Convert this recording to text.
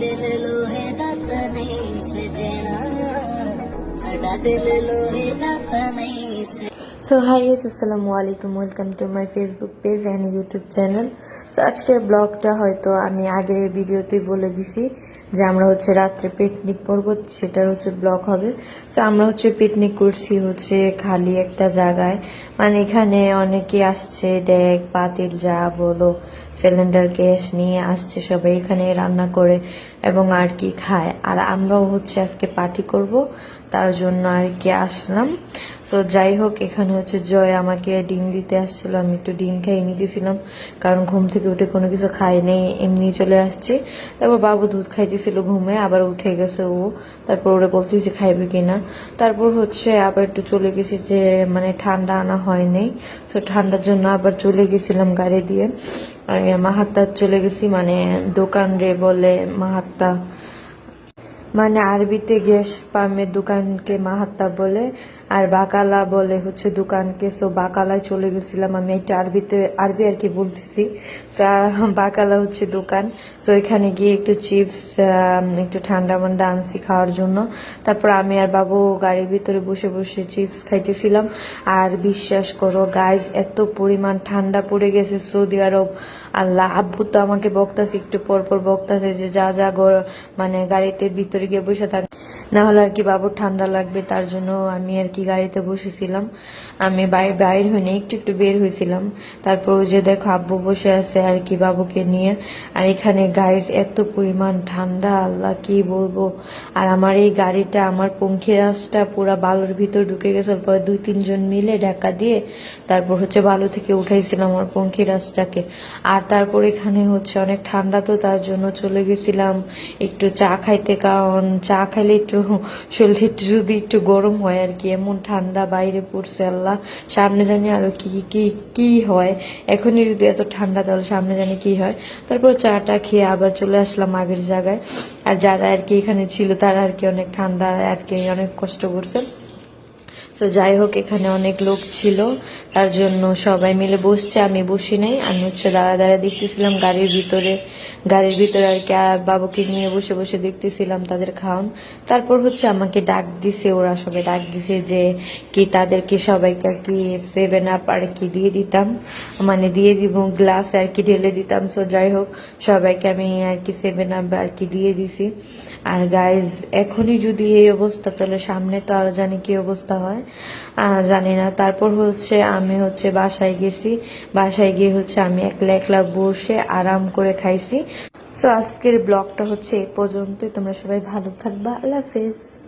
दिल लोहे दा त नहीं दिल लोहे दा त সো হাই এস আসসালামু আলাইকুম welcome to my Facebook page and YouTube channel so আজকের ব্লগটা হয়তো আমি আগের ভিডিওতে বলে দিছি যে আমরা হচ্ছে রাত্রে পিকনিক করব, সেটার হচ্ছে ব্লগ হবে। সো আমরা হচ্ছে পিকনিক করছি হচ্ছে খালি একটা জায়গায়। মানে এখানে অনেকে আসছে ডেক পাতিল যা বলো সিলিন্ডার গ্যাস নিয়ে আসছে সবাই এখানে রান্না করে এবং আর কি খায়। আর আমরাও হচ্ছে আজকে পার্টি করব, তার জন্য আর কি আসলাম। তো যাই হোক, এখানে হচ্ছে জয় আমাকে ডিম দিতে আসছিল, আমি একটু ডিম খাইয়ে নিতেছিলাম, কারণ ঘুম থেকে উঠে কোনো কিছু খাই নেই, এমনি চলে আসছি। তারপর বাবু দুধ খাইতেছিল ঘুমে, আবার উঠে গেছে ও। তারপর ওরা বলতেছে, খাইবে কিনা? তারপর হচ্ছে আবার একটু চলে গেছি যে মানে ঠান্ডা আনা হয়নি তো ঠান্ডার জন্য আবার চলে গেছিলাম গাড়ি দিয়ে। মাহাত্মা চলে গেছি মানে দোকান রে বলে মাহাত্মা মানে আরবিতে গ্যাস পাম্পের দোকানকে মাহাত্তা বলে, আর বাকালা বলে হচ্ছে দোকানকে। সো বাকালায় চলে গেছিলাম আমি, একটা আরবিতে, আরবি আর কি বলতেছি। বাকালা হচ্ছে দোকান। তো এখানে গিয়ে একটু চিপস একটু ঠান্ডা মান্ডা আনছি খাওয়ার জন্য। তারপর আমি আর বাবু গাড়ির ভিতরে বসে বসে চিপস খাইতেছিলাম। আর বিশ্বাস করো গাইজ এত পরিমাণ ঠান্ডা পড়ে গেছে সৌদি আরব। আল্লাহ, আব্বু তো আমাকে বকতাছে, একটু পর পর বকতাছে যে যা যা মানে গাড়িতে ভিতরে গিয়ে বসে থাক। না হলে আর কি বাবুর ঠান্ডা লাগবে, তার জন্য আমি আর কি গাড়িতে বসেছিলাম। আমি বাইরে বাইর হইনি একটু একটু বের হয়েছিলাম। তারপর যে দেখো আব্বু বসে আছে আর কি বাবুকে নিয়ে। আর এখানে গাইজ এত পরিমাণ ঠান্ডা, আল্লাহ কি বলব? আর আমার এই গাড়িটা, আমার পঙ্খী রাসটা পুরা বালুর ভিতর ঢুকে গেছে। পরে দুই, তিনজন মিলে ঢাকা দিয়ে তারপর হচ্ছে বালু থেকে উঠাইছিলাম আমার পঙ্খী রাসটাকে আর তারপর এখানে হচ্ছে অনেক ঠান্ডা তো, তার জন্য চলে গেছিলাম একটু চা খাইতে, কারণ চা খাইলে একটু শরীর যদি একটু গরম হয় আর কি, এমন ঠান্ডা বাইরে পড়ছে আল্লাহ, সামনে জানি আরও কি কি কি হয়? এখনই যদি এত ঠান্ডা, তাহলে সামনে জানি কি হয়? তারপর চাটা খেয়ে আবার চলে আসলাম আগের জায়গায়। আর যারা আর কি এখানে ছিল, তারা আর কি অনেক ঠান্ডা, আর কি অনেক কষ্ট করছে। তো যাই হোক, এখানে অনেক লোক ছিল। তার জন্য সবাই মিলে বসছে, আমি বসি নাই। আমি হচ্ছে দাঁড়া দাঁড়া দেখতেছিলাম গাড়ির ভিতরে। গাড়ির ভিতরে আর কি বাবুকে নিয়ে বসে বসে দেখতেছিলাম তাদের খাওয়ান তারপর হচ্ছে আমাকে ডাক দিছে, ওরা সবাই ডাক দিছে যে, কি তাদেরকে সবাইকে আর কি সেভেন আপ আর কি দিয়ে দিতাম। মানে দিয়ে দিব গ্লাস আর কি ঢেলে দিতাম। সো যাই হোক, সবাইকে আমি আর কি সেভেন আপ আর কি দিয়ে দিছি। আর গাইজ এখনই যদি এই অবস্থা, তাহলে সামনে তো আরও জানি কি অবস্থা হয়। জানি না। তারপর হচ্ছে আমি হচ্ছে বাসায় গেছি। বাসায় গিয়ে হচ্ছে আমি একলা একলা বসে আরাম করে খাইছি। সো আজকের ব্লগটা হচ্ছে এ পর্যন্তই। তোমরা সবাই ভালো থাকবা। আল্লাহ হাফেজ।